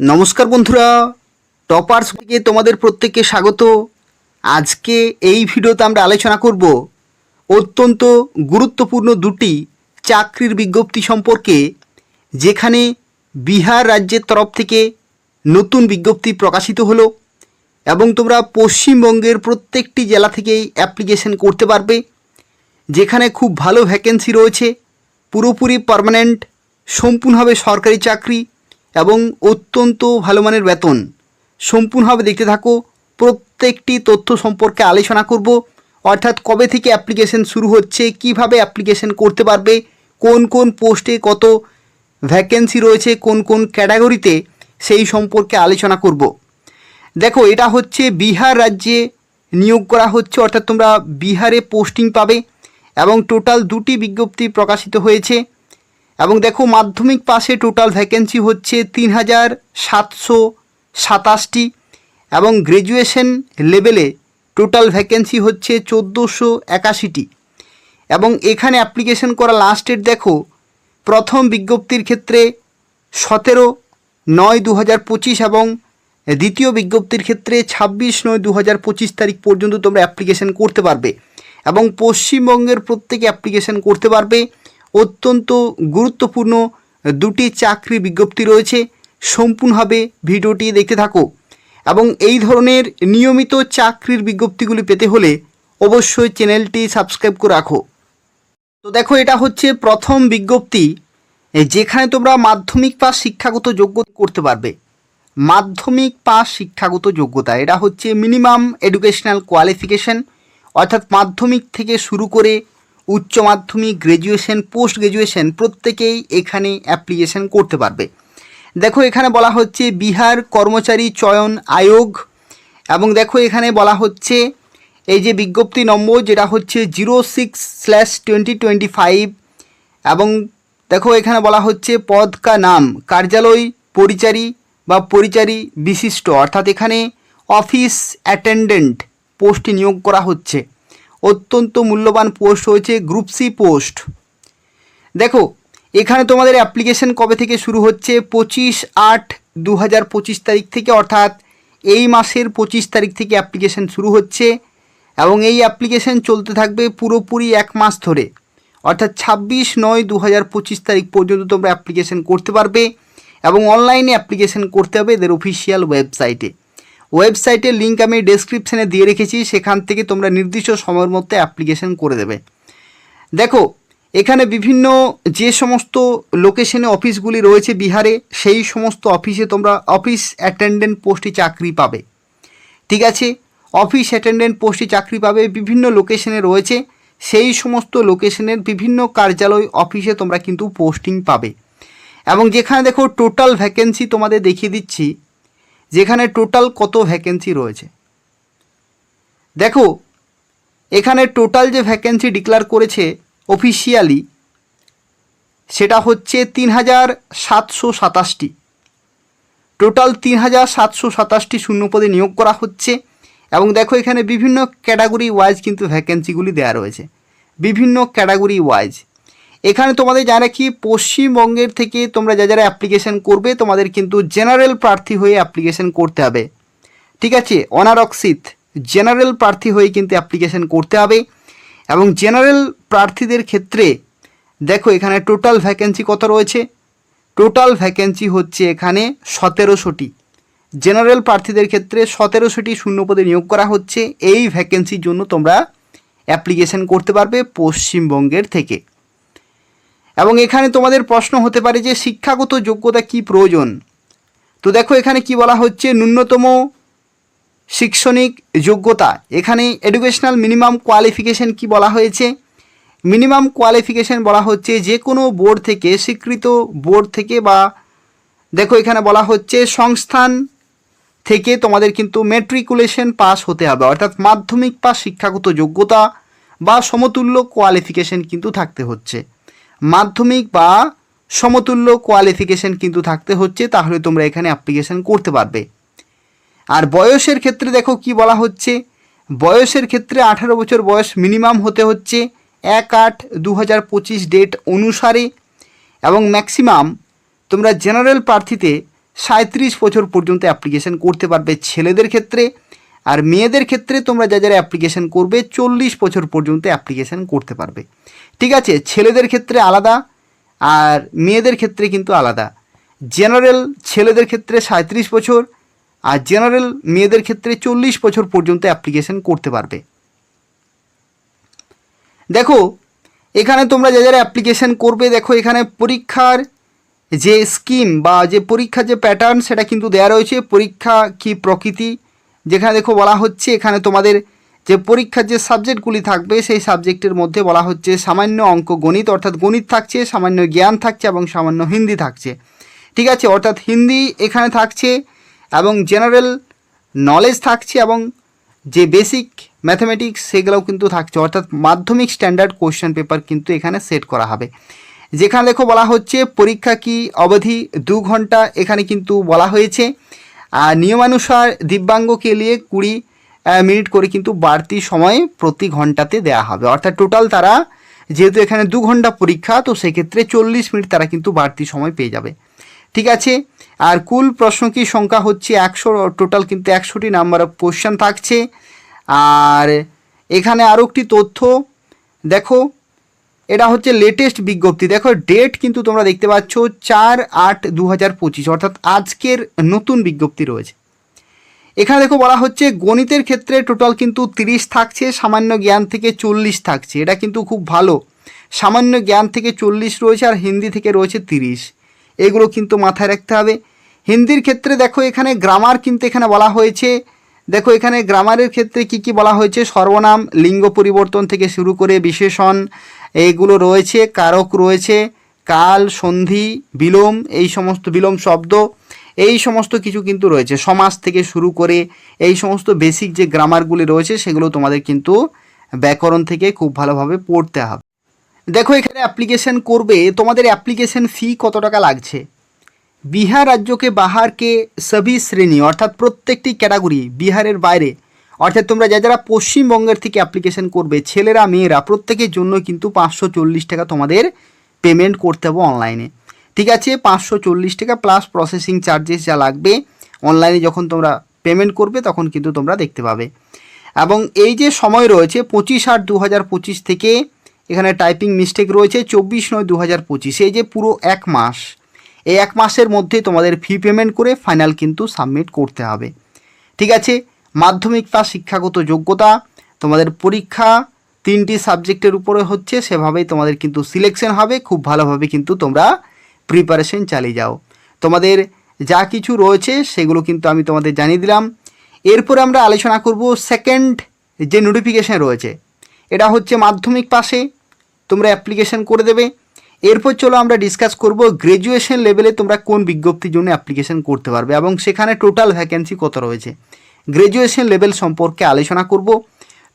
নমস্কার বন্ধুরা, টপার্স থেকে তোমাদের প্রত্যেককে স্বাগত। আজকে এই ভিডিওতে আমরা আলোচনা করব অত্যন্ত গুরুত্বপূর্ণ দুটি চাকরির বিজ্ঞপ্তি সম্পর্কে, যেখানে বিহার রাজ্যের তরফ থেকে নতুন বিজ্ঞপ্তি প্রকাশিত হলো এবং তোমরা পশ্চিমবঙ্গের প্রত্যেকটি জেলা থেকেই অ্যাপ্লিকেশন করতে পারবে, যেখানে খুব ভালো ভ্যাকেন্সি রয়েছে, পুরোপুরি পার্মানেন্ট সম্পূর্ণভাবে সরকারি চাকরি এবং অত্যন্ত ভালো মানের বেতন। সম্পূর্ণভাবে দেখতে থাকো, প্রত্যেকটি তথ্য সম্পর্কে আলোচনা করব। অর্থাৎ কবে থেকে অ্যাপ্লিকেশন শুরু হচ্ছে, কীভাবে অ্যাপ্লিকেশন করতে পারবে, কোন কোন পোস্টে কত ভ্যাকেন্সি রয়েছে, কোন কোন ক্যাটাগরিতে, সেই সম্পর্কে আলোচনা করব। দেখো, এটা হচ্ছে বিহার রাজ্যে নিয়োগ করা হচ্ছে, অর্থাৎ তোমরা বিহারে পোস্টিং পাবে এবং টোটাল দুটি বিজ্ঞপ্তি প্রকাশিত হয়েছে। এবং দেখো মাধ্যমিক পাশে টোটাল ভ্যাকেন্সি হচ্ছে তিন হাজার সাতশো সাতাশটি এবং গ্র্যাজুয়েশন লেভেলে টোটাল ভ্যাকেন্সি হচ্ছে চোদ্দোশো একাশিটি এবং এখানে অ্যাপ্লিকেশন করা লাস্ট ডেট দেখো, প্রথম বিজ্ঞপ্তির ক্ষেত্রে সতেরো নয় দু হাজার পঁচিশ এবং দ্বিতীয় বিজ্ঞপ্তির ক্ষেত্রে ছাব্বিশ নয় দু হাজার পঁচিশ তারিখ পর্যন্ত তোমরা অ্যাপ্লিকেশন করতে পারবে এবং পশ্চিমবঙ্গের প্রত্যেকে অ্যাপ্লিকেশন করতে পারবে। অত্যন্ত গুরুত্বপূর্ণ দুটি চাকরি বিজ্ঞপ্তি রয়েছে। সম্পূর্ণভাবে ভিডিওটি দেখতে থাকো। এবং এই ধরনের নিয়মিত চাকরির বিজ্ঞপ্তিগুলি পেতে হলে অবশ্যই চ্যানেলটি সাবস্ক্রাইব করে রাখো। তো দেখো, এটা হচ্ছে প্রথম বিজ্ঞপ্তি, যেখানে তোমরা মাধ্যমিক পাস শিক্ষাগত যোগ্যতা করতে পারবে। মাধ্যমিক পাস শিক্ষাগত যোগ্যতা, এটা হচ্ছে মিনিমাম এডুকেশনাল কোয়ালিফিকেশন, অর্থাৎ মাধ্যমিক থেকে শুরু করে উচ্চ মাধ্যমিক গ্র্যাজুয়েশন পোস্ট গ্র্যাজুয়েশন প্রত্যেকেই এখানে অ্যাপ্লিকেশন করতে পারবে। দেখো এখানে বলা হচ্ছে বিহার কর্মচারী চয়ন আয়োগ এবং দেখো এখানে বলা হচ্ছে এই যে বিজ্ঞপ্তি নম্বর যেটা হচ্ছে zero six slash twenty twenty five এবং দেখো এখানে বলা হচ্ছে পদ কা নাম, কার্যালয় পরিচারী বা পরিচারী বিশিষ্ট। অর্থাৎ এখানে অফিস অ্যাটেন্ডেন্ট পোস্টে নিয়োগ করা হচ্ছে। অত্যন্ত মূল্যবান পোস্ট হয়েছে গ্রুপ সি পোস্ট। দেখো, এখানে তোমাদের অ্যাপ্লিকেশন কবে থেকে শুরু হচ্ছে? পঁচিশ আট দু হাজার পঁচিশ তারিখ থেকে, অর্থাৎ এই মাসের পঁচিশ তারিখ থেকে অ্যাপ্লিকেশন শুরু হচ্ছে এবং এই অ্যাপ্লিকেশন চলতে থাকবে পুরোপুরি এক মাস ধরে। অর্থাৎ ছাব্বিশ নয় দু হাজার পঁচিশ তারিখ পর্যন্ত তোমরা অ্যাপ্লিকেশন করতে পারবে এবং অনলাইনে অ্যাপ্লিকেশন করতে হবে এদের অফিসিয়াল ওয়েবসাইটে। ওয়েবসাইটের লিঙ্ক আমি ডেসক্রিপশানে দিয়ে রেখেছি, সেখান থেকে তোমরা নির্দিষ্ট সময়ের মধ্যে অ্যাপ্লিকেশন করে দেবে। দেখো, এখানে বিভিন্ন যে সমস্ত লোকেশনে অফিসগুলি রয়েছে বিহারে, সেই সমস্ত অফিসে তোমরা অফিস অ্যাটেন্ডেন্ট পোস্টে চাকরি পাবে। ঠিক আছে? অফিস অ্যাটেন্ডেন্ট পোস্টে চাকরি পাবে, বিভিন্ন লোকেশনে রয়েছে, সেই সমস্ত লোকেশনের বিভিন্ন কার্যালয় অফিসে তোমরা কিন্তু পোস্টিং পাবে। এবং যেখানে দেখো টোটাল ভ্যাকেন্সি তোমাদের দেখিয়ে দিচ্ছি যেখানে টোটাল কত ভ্যাকেন্সি রয়েছে। দেখো, এখানে টোটাল যে ভ্যাকেন্সি ডিক্লেয়ার করেছে অফিসিয়ালি সেটা হচ্ছে তিন হাজার সাতশো সাতাশটি। টোটাল তিন হাজার সাতশো সাতাশটি শূন্যপদে নিয়োগ করা হচ্ছে এবং দেখো, এখানে বিভিন্ন ক্যাটাগরি ওয়াইজ কিন্তু ভ্যাকেন্সিগুলি দেওয়া রয়েছে। বিভিন্ন ক্যাটাগরি ওয়াইজ এখানে তোমাদের যারা কি পশ্চিমবঙ্গের থেকে তোমরা যা যারা অ্যাপ্লিকেশন করবে, তোমাদের কিন্তু জেনারেল প্রার্থী হয়ে অ্যাপ্লিকেশন করতে হবে। ঠিক আছে? অনারক্ষিত জেনারেল প্রার্থী হয়ে কিন্তু অ্যাপ্লিকেশন করতে হবে। এবং জেনারেল প্রার্থীদের ক্ষেত্রে, দেখো এখানে টোটাল ভ্যাকেন্সি কত রয়েছে? টোটাল ভ্যাকেন্সি হচ্ছে এখানে সতেরোশোটি। জেনারেল প্রার্থীদের ক্ষেত্রে সতেরোশোটি শূন্যপদে নিয়োগ করা হচ্ছে। এই ভ্যাকেন্সির জন্য তোমরা অ্যাপ্লিকেশন করতে পারবে পশ্চিমবঙ্গের থেকে। এবং এখানে তোমাদের প্রশ্ন হতে পারে যে শিক্ষাগত যোগ্যতা কি প্রয়োজন? তো দেখো, এখানে কি বলা হচ্ছে? ন্যূনতম শৈক্ষণিক যোগ্যতা। এখানে এডুকেশনাল মিনিমাম কোয়ালিফিকেশন কি বলা হয়েছে? মিনিমাম কোয়ালিফিকেশন বলা হচ্ছে যে কোনো বোর্ড থেকে, স্বীকৃত বোর্ড থেকে বা, দেখো, এখানে বলা হচ্ছে সংস্থান থেকে তোমাদের কিন্তু মেট্রিকুলেশন পাস হতে হবে। অর্থাৎ মাধ্যমিক পাস শিক্ষাগত যোগ্যতা বা সমতুল্য কোয়ালিফিকেশন কিন্তু থাকতে হচ্ছে। মাধ্যমিক বা সমতুল্য কোয়ালিফিকেশন কিন্তু থাকতে হচ্ছে, তাহলে তোমরা এখানে অ্যাপ্লিকেশন করতে পারবে। আর বয়সের ক্ষেত্রে দেখো কি বলা হচ্ছে? বয়সের ক্ষেত্রে আঠারো বছর বয়স মিনিমাম হতে হচ্ছে এক আট দু হাজার পঁচিশ ডেট অনুসারে এবং ম্যাক্সিমাম তোমরা জেনারেল প্রার্থীতে সাঁত্রিশ বছর পর্যন্ত অ্যাপ্লিকেশন করতে পারবে ছেলেদের ক্ষেত্রে। আর মেয়েদের ক্ষেত্রে তোমরা যা যারা অ্যাপ্লিকেশন করবে, চল্লিশ বছর পর্যন্ত অ্যাপ্লিকেশন করতে পারবে। ঠিক আছে? ছেলেদের ক্ষেত্রে আলাদা, আর মেয়েদের ক্ষেত্রে কিন্তু আলাদা। জেনারেল ছেলেদের ক্ষেত্রে সাঁত্রিশ বছর, আর জেনারেল মেয়েদের ক্ষেত্রে চল্লিশ বছর পর্যন্ত অ্যাপ্লিকেশন করতে পারবে। দেখো, এখানে তোমরা যা যারা অ্যাপ্লিকেশান করবে, দেখো এখানে পরীক্ষার যে স্কিম বা যে পরীক্ষার যে প্যাটার্ন সেটা কিন্তু দেওয়া রয়েছে। পরীক্ষা কি প্রকৃতি? যেখানে দেখো বলা হচ্ছে, এখানে তোমাদের যে পরীক্ষার যে সাবজেক্টগুলি থাকবে, সেই সাবজেক্টের মধ্যে বলা হচ্ছে সামান্য অঙ্ক গণিত, অর্থাৎ গণিত থাকছে, সামান্য জ্ঞান থাকছে এবং সামান্য হিন্দি থাকছে। ঠিক আছে, অর্থাৎ হিন্দি এখানে থাকছে এবং জেনারেল নলেজ থাকছে এবং যে বেসিক ম্যাথামেটিক্স সেগুলোও কিন্তু থাকছে, অর্থাৎ মাধ্যমিক স্ট্যান্ডার্ড কোশ্চেন পেপার কিন্তু এখানে সেট করা হবে। যেখানে দেখো বলা হচ্ছে, পরীক্ষা কি, অবধি দু ঘণ্টা, এখানে কিন্তু বলা হয়েছে। নিয়মানুসার দিব্যাঙ্গকে নিয়ে কুড়ি মিনিট করে কিন্তু বাড়তি সময় প্রতি ঘন্টাতে দেওয়া হবে। অর্থাৎ টোটাল তারা যেহেতু এখানে দু ঘণ্টা পরীক্ষা, তো সেক্ষেত্রে চল্লিশ মিনিট তারা কিন্তু বাড়তি সময় পেয়ে যাবে। ঠিক আছে? আর কুল প্রশ্ন কি? সংখ্যা হচ্ছে একশো টোটাল কিন্তু একশোটি নাম্বার অফ কোশ্চেন থাকছে। আর এখানে আরও একটি তথ্য, দেখো এটা হচ্ছে লেটেস্ট বিজ্ঞপ্তি। দেখো ডেট কিন্তু তোমরা দেখতে পাচ্ছ চার আট দু হাজার পঁচিশ, অর্থাৎ আজকের নতুন বিজ্ঞপ্তি রয়েছে। এখানে দেখো বলা হচ্ছে, গণিতের ক্ষেত্রে টোটাল কিন্তু তিরিশ থাকছে, সামান্য জ্ঞান থেকে চল্লিশ থাকছে। এটা কিন্তু খুব ভালো। সামান্য জ্ঞান থেকে চল্লিশ রয়েছে আর হিন্দি থেকে রয়েছে তিরিশ। এগুলো কিন্তু মাথায় রাখতে হবে। হিন্দির ক্ষেত্রে দেখো, এখানে গ্রামার কিন্তু এখানে বলা হয়েছে। দেখো, এখানে গ্রামারের ক্ষেত্রে কি কি বলা হয়েছে? সর্বনাম, লিঙ্গ পরিবর্তন থেকে শুরু করে বিশেষণ এইগুলো রয়েছে, কারক রয়েছে, কাল, সন্ধি, বিলোম, এই সমস্ত বিলোম শব্দ, এই সমস্ত কিছু কিন্তু রয়েছে। সমাজ থেকে শুরু করে এই সমস্ত বেসিক যে গ্রামারগুলি রয়েছে, সেগুলো তোমাদের কিন্তু ব্যাকরণ থেকে খুব ভালোভাবে পড়তে হবে। দেখো, এখানে অ্যাপ্লিকেশন করবে। তোমাদের অ্যাপ্লিকেশন ফি কত টাকা লাগছে? বিহার রাজ্যকে বাহারকে সবই শ্রেণি, অর্থাৎ প্রত্যেকটি ক্যাটাগরি বিহারের বাইরে অর্থাৎ তোমরা যা যারা পশ্চিমবঙ্গের থেকে অ্যাপ্লিকেশন করবে, ছেলেরা, মেয়েরা, প্রত্যেকের জন্য কিন্তু পাঁচশো চল্লিশ টাকা তোমাদের পেমেন্ট করতে হবে অনলাইনে ঠিক আছে? পাঁচশো চল্লিশ টাকা প্লাস প্রসেসিং চার্জেস যা লাগবে অনলাইনে যখন তোমরা পেমেন্ট করবে, তখন কিন্তু তোমরা দেখতে পাবে। এবং এই যে সময় রয়েছে, পঁচিশ আট দু হাজার পঁচিশ থেকে এখানে টাইপিং মিস্টেক রয়েছে, চব্বিশ নয় দু হাজার পঁচিশ। এই যে পুরো এক মাস, এই এক মাসের মধ্যে তোমাদের ফি পেমেন্ট করে ফাইনাল কিন্তু সাবমিট করতে হবে। ঠিক আছে? মাধ্যমিক পাস, শিক্ষাগত যোগ্যতা। তোমাদের পরীক্ষা তিনটি সাবজেক্টের উপরে হচ্ছে, সেভাবেই তোমাদের কিন্তু সিলেকশন হবে। খুব ভালোভাবে কিন্তু তোমরা প্রিপারেশন চালিয়ে যাও। তোমাদের যা কিছু রয়েছে, সেগুলো কিন্তু আমি তোমাদের জানিয়ে দিলাম। এরপরে আমরা আলোচনা করব সেকেন্ড যে নোটিফিকেশান রয়েছে, এটা হচ্ছে মাধ্যমিক পাশে, তোমরা অ্যাপ্লিকেশন করে দেবে। এরপর চলো আমরা ডিসকাস করব গ্র্যাজুয়েশন লেভেলে তোমরা কোন বিজ্ঞপ্তির জন্য অ্যাপ্লিকেশন করতে পারবে, এবং সেখানে টোটাল ভ্যাকেন্সি কত রয়েছে। গ্র্যাজুয়েশন লেভেল সম্পর্কে আলোচনা করব।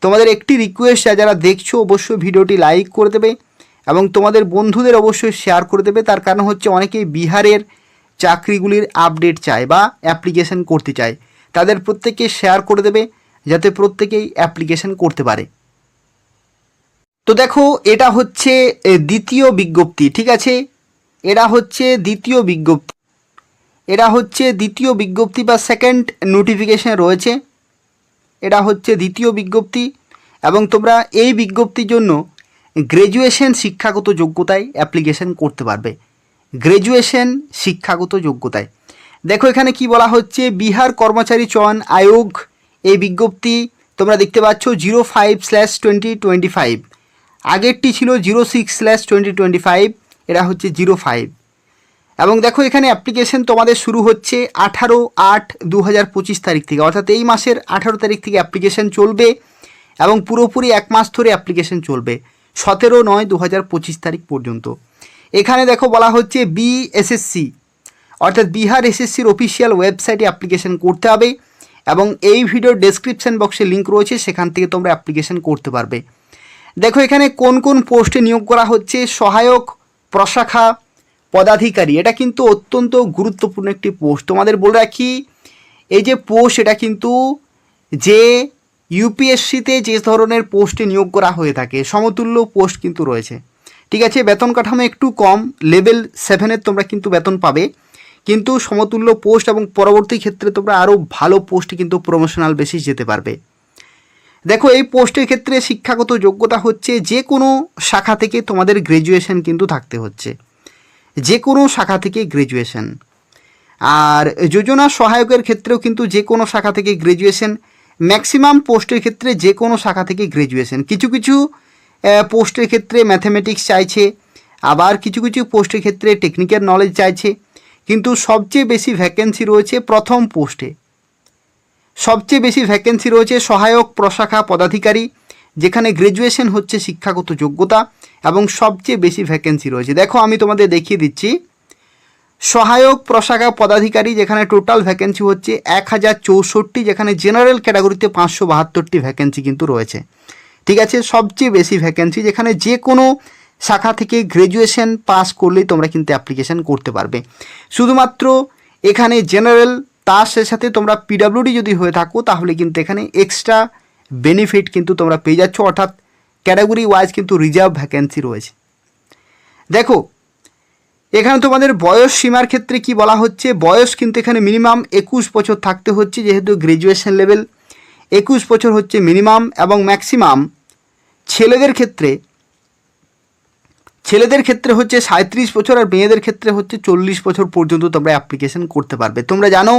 তোমাদের একটি রিকোয়েস্ট যারা দেখছ অবশ্যই ভিডিওটি লাইক করে দেবে এবং তোমাদের বন্ধুদের অবশ্যই শেয়ার করে দেবে। তার কারণ হচ্ছে অনেকেই বিহারের চাকরিগুলির আপডেট চায় বা অ্যাপ্লিকেশন করতে চায়। তাদের প্রত্যেককে শেয়ার করে দেবে যাতে প্রত্যেকেই অ্যাপ্লিকেশন করতে পারে। তো দেখো, এটা হচ্ছে দ্বিতীয় বিজ্ঞপ্তি, ঠিক আছে? এটা হচ্ছে দ্বিতীয় বিজ্ঞপ্তি। এটা হচ্ছে দ্বিতীয় বিজ্ঞপ্তি বা সেকেন্ড নোটিফিকেশন রয়েছে। এটা হচ্ছে দ্বিতীয় বিজ্ঞপ্তি এবং তোমরা এই বিজ্ঞপ্তির জন্য গ্র্যাজুয়েশন শিক্ষাগত যোগ্যতায় অ্যাপ্লিকেশন করতে পারবে। গ্র্যাজুয়েশন শিক্ষাগত যোগ্যতায়। দেখো এখানে কি বলা হচ্ছে, বিহার কর্মচারী চয়ন আয়োগ, এই বিজ্ঞপ্তি তোমরা দেখতে পাচ্ছ zero five slash twenty twenty five আগেরটি ছিল zero six slash twenty twenty five এটা হচ্ছে জিরো ফাইভ এবং দেখো এখানে অ্যাপ্লিকেশন তোমাদের শুরু হচ্ছে আঠারো আট দু তারিখ থেকে। অর্থাৎ এই মাসের আঠারো তারিখ থেকে অ্যাপ্লিকেশন চলবে এবং পুরোপুরি এক মাস ধরে অ্যাপ্লিকেশন চলবে, সতেরো নয় দু তারিখ পর্যন্ত। এখানে দেখো বলা হচ্ছে বিএসএসসি অর্থাৎ বিহার এসএসসির অফিসিয়াল ওয়েবসাইটে অ্যাপ্লিকেশন করতে হবে এবং এই ভিডিওর ডেসক্রিপশন বক্সে লিঙ্ক রয়েছে, সেখান থেকে তোমরা অ্যাপ্লিকেশন করতে পারবে। দেখো এখানে কোন কোন পোস্টে নিয়োগ করা হচ্ছে, সহায়ক, প্রশাখা পদাধিকারী। এটা কিন্তু অত্যন্ত গুরুত্বপূর্ণ একটি পোস্ট। তোমাদের বলে রাখি, এই যে পোস্ট, এটা কিন্তু যে ইউপিএসসিতে যে ধরনের পোস্টে নিয়োগ করা হয়ে থাকে, সমতুল্য পোস্ট কিন্তু রয়েছে। ঠিক আছে, বেতন কাঠামো একটু কম, লেভেল সেভেনের তোমরা কিন্তু বেতন পাবে। কিন্তু সমতুল্য পোস্ট এবং পরবর্তী ক্ষেত্রে তোমরা আরও ভালো পোস্টে কিন্তু প্রমোশনাল বেসিস যেতে পারবে। দেখো, এই পোস্টের ক্ষেত্রে শিক্ষাগত যোগ্যতা হচ্ছে যে কোনো শাখা থেকে তোমাদের গ্র্যাজুয়েশন কিন্তু থাকতে হচ্ছে। যে কোনো শাখা থেকে গ্র্যাজুয়েশন আর যোজনা সহায়কের ক্ষেত্রেও কিন্তু যে কোনো শাখা থেকে গ্র্যাজুয়েশন ম্যাক্সিমাম পোস্টের ক্ষেত্রে যে কোনো শাখা থেকে গ্র্যাজুয়েশন কিছু কিছু পোস্টের ক্ষেত্রে ম্যাথামেটিক্স চাইছে, আবার কিছু কিছু পোস্টের ক্ষেত্রে টেকনিক্যাল নলেজ চাইছে। কিন্তু সবচেয়ে বেশি ভ্যাকেন্সি রয়েছে প্রথম পোস্টে। সবচেয়ে বেশি ভ্যাকেন্সি রয়েছে সহায়ক প্রশাখা পদাধিকারী, যেখানে গ্র্যাজুয়েশন হচ্ছে শিক্ষাগত যোগ্যতা। এবং সবচেয়ে বেশি ভ্যাকেন্সি রয়েছে। দেখো, আমি তোমাদের দেখিয়ে দিচ্ছি। সহায়ক প্রশাখা পদাধিকারী, যেখানে টোটাল ভ্যাকেন্সি হচ্ছে এক হাজার চৌষট্টি, যেখানে জেনারেল ক্যাটাগরিতে পাঁচশো বাহাত্তরটি ভ্যাকেন্সি কিন্তু রয়েছে। ঠিক আছে? সবচেয়ে বেশি ভ্যাকেন্সি যেখানে যে কোনো শাখা থেকে গ্র্যাজুয়েশন পাস করলেই তোমরা কিন্তু অ্যাপ্লিকেশন করতে পারবে। শুধুমাত্র এখানে জেনারেল তার সাথে তোমরা পিডাব্লিউডি যদি হয়ে থাকো, তাহলে কিন্তু এখানে এক্সট্রা বেনিফিট কিন্তু তোমরা পেয়ে যাচ্ছ। অর্থাৎ ক্যাটাগরি ওয়াইজ কিন্তু রিজার্ভ ভ্যাকেন্সি রয়েছে। দেখো, এখানে তোমাদের বয়স সীমার ক্ষেত্রে কি বলা হচ্ছে? বয়স কিন্তু এখানে মিনিমাম একুশ বছর থাকতে হচ্ছে যেহেতু গ্র্যাজুয়েশন লেভেল একুশ বছর হচ্ছে মিনিমাম এবং ম্যাক্সিমাম ছেলেদের ক্ষেত্রে ছেলেদের ক্ষেত্রে হচ্ছে সাঁত্রিশ বছর আর মেয়েদের ক্ষেত্রে হচ্ছে চল্লিশ বছর পর্যন্ত তোমরা অ্যাপ্লিকেশন করতে পারবে। তোমরা জানো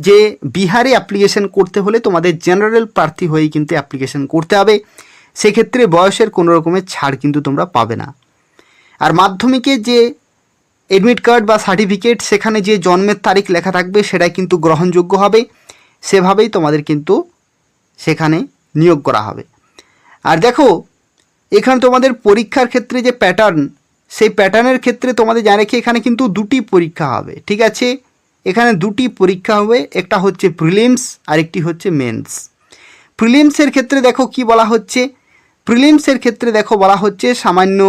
যে বিহারে অ্যাপ্লিকেশন করতে হলে তোমাদের জেনারেল প্রার্থী হয়েই কিন্তু অ্যাপ্লিকেশন করতে হবে। সেক্ষেত্রে বয়সের কোনো রকমের ছাড় কিন্তু তোমরা পাবে না। আর মাধ্যমিকে যে এডমিট কার্ড বা সার্টিফিকেট সেখানে যে জন্মের তারিখ লেখা থাকবে, সেটাই কিন্তু গ্রহণযোগ্য হবে। সেভাবেই তোমাদের কিন্তু সেখানে নিয়োগ করা হবে। আর দেখো, এখানে তোমাদের পরীক্ষার ক্ষেত্রে যে প্যাটার্ন সেই প্যাটার্নের ক্ষেত্রে তোমাদের জানে কি এখানে কিন্তু দুটি পরীক্ষা হবে, ঠিক আছে? এখানে দুটি পরীক্ষা হবে, একটা হচ্ছে প্রিলিমস আর একটি হচ্ছে মেন্স প্রিলিমসের ক্ষেত্রে দেখো কি বলা হচ্ছে প্রিলিমসের ক্ষেত্রে দেখো বলা হচ্ছে সামান্য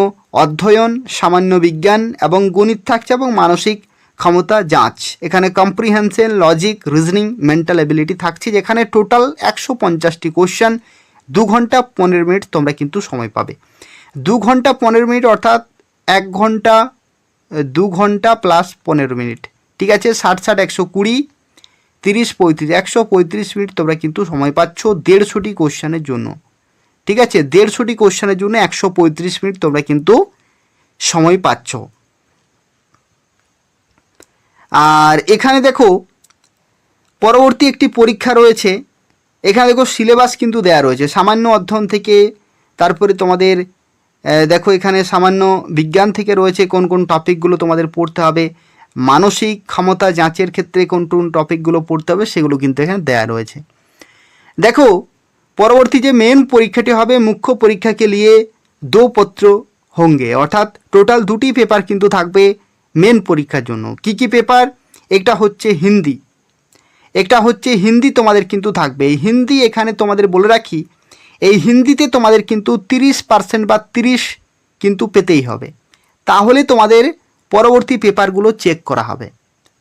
অধ্যয়ন, সামান্য বিজ্ঞান এবং গণিত থাকছে এবং মানসিক ক্ষমতা যাঁচ। এখানে comprehension logic reasoning mental ability থাকছে, যেখানে টোটাল একশো পঞ্চাশটি কোশ্চেন দু ঘণ্টা পনেরো মিনিট তোমরা কিন্তু সময় পাবে। দু ঘণ্টা পনেরো মিনিট অর্থাৎ এক ঘণ্টা, দু ঘণ্টা প্লাস পনেরো মিনিট। ঠিক আছে? ষাট ষাট, একশো কুড়ি, তিরিশ পঁয়ত্রিশ, একশো পঁয়ত্রিশ মিনিট তোমরা কিন্তু সময় পাচ্ছ দেড়শোটি কোশ্চেনের জন্য। ঠিক আছে? দেড়শোটি কোশ্চেনের জন্য একশো পঁয়ত্রিশ মিনিট তোমরা কিন্তু সময় পাচ্ছ। আর এখানে দেখো, পরবর্তী একটি পরীক্ষা রয়েছে। এখানে দেখো সিলেবাস কিন্তু দেয়া রয়েছে। সামান্য অধ্যয়ন থেকে, তারপরে তোমাদের দেখো এখানে সামান্য বিজ্ঞান থেকে রয়েছে কোন কোন টপিকগুলো তোমাদের পড়তে হবে। মানসিক ক্ষমতা যাঁচের ক্ষেত্রে কোন কোন টপিকগুলো পড়তে হবে, সেগুলো কিন্তু এখানে দেয়া রয়েছে। দেখো পরবর্তী যে মেন পরীক্ষাটি হবে, মুখ্য পরীক্ষাকে নিয়ে দো পত্র হোঙ্গে অর্থাৎ টোটাল দুটি পেপার কিন্তু থাকবে মেন পরীক্ষার জন্য। কি কি পেপার একটা হচ্ছে হিন্দি। একটা হচ্ছে হিন্দি তোমাদের কিন্তু থাকবে। এই হিন্দি এখানে তোমাদের বলে রাখি, এই হিন্দিতে তোমাদের কিন্তু তিরিশ পার্সেন্ট বা তিরিশ কিন্তু পেতেই হবে। তাহলে তোমাদের পরবর্তী পেপারগুলো চেক করা হবে।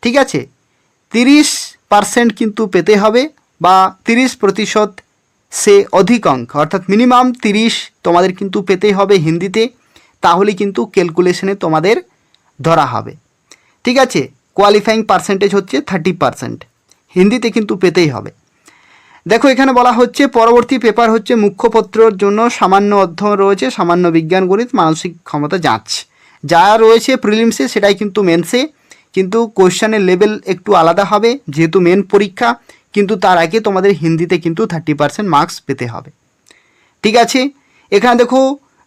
ঠিক আছে? তিরিশ পার্সেন্ট কিন্তু পেতে হবে বা তিরিশ প্রতিশত সে অধিক অঙ্ক অর্থাৎ মিনিমাম তিরিশ তোমাদের কিন্তু পেতেই হবে হিন্দিতে তাহলে কিন্তু ক্যালকুলেশনে তোমাদের ধরা হবে। ঠিক আছে? কোয়ালিফাইং পার্সেন্টেজ হচ্ছে থার্টি পার্সেন্ট হিন্দিতে কিন্তু পেতেই হবে। দেখো, এখানে বলা হচ্ছে পরবর্তী পেপার হচ্ছে মুখ্যপত্রর জন্য সামান্য অধ্যয়ন রয়েছে, সামান্য বিজ্ঞান গণিত, মানসিক ক্ষমতা যাঁচ। যা রয়েছে প্রিলিমসে সেটাই কিন্তু মেনসে কিন্তু কোশ্চেনের লেভেল একটু আলাদা হবে, যেহেতু মেন পরীক্ষা কিন্তু তার আগে তোমাদের হিন্দিতে কিন্তু থার্টি পার্সেন্ট মার্কস পেতে হবে ঠিক আছে এখানে দেখো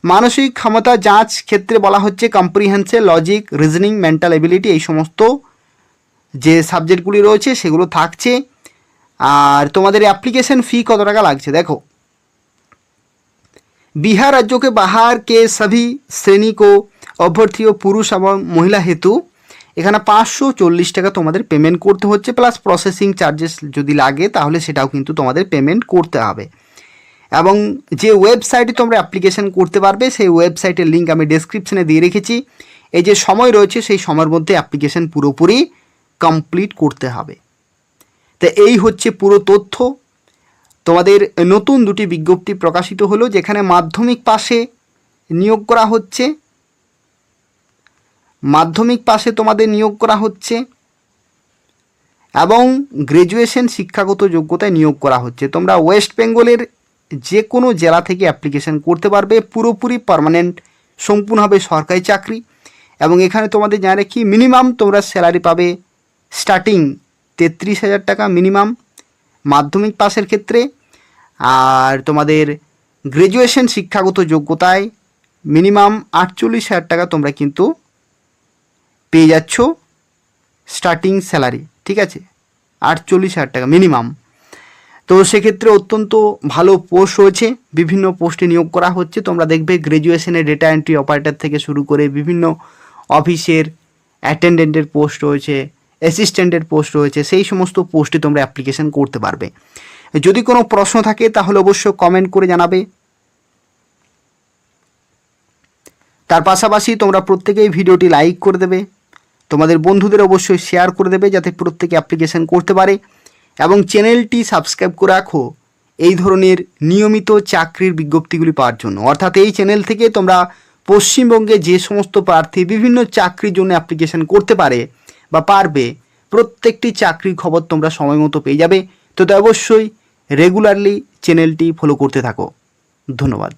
মানসিক ক্ষমতা যাঁচ ক্ষেত্রে বলা হচ্ছে comprehension logic reasoning mental ability এই সমস্ত যে সাবজেক্টগুলি রয়েছে সেগুলো থাকছে আর তোমাদের অ্যাপ্লিকেশন ফি কত টাকা লাগছে দেখো बिहार राज्यों के बाहर के सभी श्रेणी को অভ্যর্থী পুরুষ এবং মহিলা হেতু এখানে পাঁচশো চল্লিশ টাকা তোমাদের পেমেন্ট করতে হচ্ছে প্লাস প্রসেসিং চার্জেস যদি লাগে, তাহলে সেটাও কিন্তু তোমাদের পেমেন্ট করতে হবে। এবং যে ওয়েবসাইটে তোমরা অ্যাপ্লিকেশন করতে পারবে, সেই ওয়েবসাইটের লিঙ্ক আমি ডেসক্রিপশনে দিয়ে রেখেছি। এই যে সময় রয়েছে, সেই সময়ের মধ্যে অ্যাপ্লিকেশন পুরোপুরি কমপ্লিট করতে হবে। তো এই হচ্ছে পুরো তথ্য। তোমাদের নতুন দুটি বিজ্ঞপ্তি প্রকাশিত হলো, যেখানে মাধ্যমিক পাশে নিয়োগ করা হচ্ছে। মাধ্যমিক পাশে তোমাদের নিয়োগ করা হচ্ছে এবং গ্র্যাজুয়েশন শিক্ষাগত যোগ্যতায় নিয়োগ করা হচ্ছে। তোমরা ওয়েস্ট বেঙ্গলের যে কোনো জেলা থেকে অ্যাপ্লিকেশন করতে পারবে। পুরোপুরি পার্মানেন্ট, সম্পূর্ণভাবে সরকারি চাকরি এবং এখানে তোমাদের জানা রাখি, মিনিমাম তোমরা স্যালারি পাবে স্টার্টিং তেত্রিশ হাজার টাকা মিনিমাম মাধ্যমিক পাসের ক্ষেত্রে। আর তোমাদের গ্র্যাজুয়েশন শিক্ষাগত যোগ্যতায় মিনিমাম আটচল্লিশ হাজার টাকা তোমরা কিন্তু পেয়ে যাচ্ছ স্টার্টিং স্যালারি ঠিক আছে? আটচল্লিশ হাজার টাকা মিনিমাম তো সেক্ষেত্রে অত্যন্ত ভালো পোস্ট রয়েছে, বিভিন্ন পোস্টে নিয়োগ করা হচ্ছে। তোমরা দেখবে গ্র্যাজুয়েশনের ডেটা এন্ট্রি অপারেটর থেকে শুরু করে বিভিন্ন অফিসের অ্যাটেন্ডেন্টের পোস্ট রয়েছে অ্যাসিস্ট্যান্টের পোস্ট রয়েছে, সেই সমস্ত পোস্টে তোমরা অ্যাপ্লিকেশন করতে পারবে। যদি কোনো প্রশ্ন থাকে, তাহলে অবশ্যই কমেন্ট করে জানাবে। তার পাশাপাশি তোমরা প্রত্যেকেই ভিডিওটি লাইক করে দেবে। তোমাদের বন্ধুদের অবশ্যই শেয়ার করে দেবে যাতে প্রত্যেকে অ্যাপ্লিকেশন করতে পারে এবং চ্যানেলটি সাবস্ক্রাইব করে রাখো এই ধরনের নিয়মিত চাকরির বিজ্ঞপ্তিগুলি পাওয়ার জন্য। অর্থাৎ এই চ্যানেল থেকে তোমরা পশ্চিমবঙ্গে যে সমস্ত প্রার্থী বিভিন্ন চাকরির জন্য অ্যাপ্লিকেশন করতে পারে বা পারবে, প্রত্যেকটি চাকরির খবর তোমরা সময় মতো পেয়ে যাবে। তো অবশ্যই রেগুলারলি চ্যানেলটি ফলো করতে থাকো। ধন্যবাদ।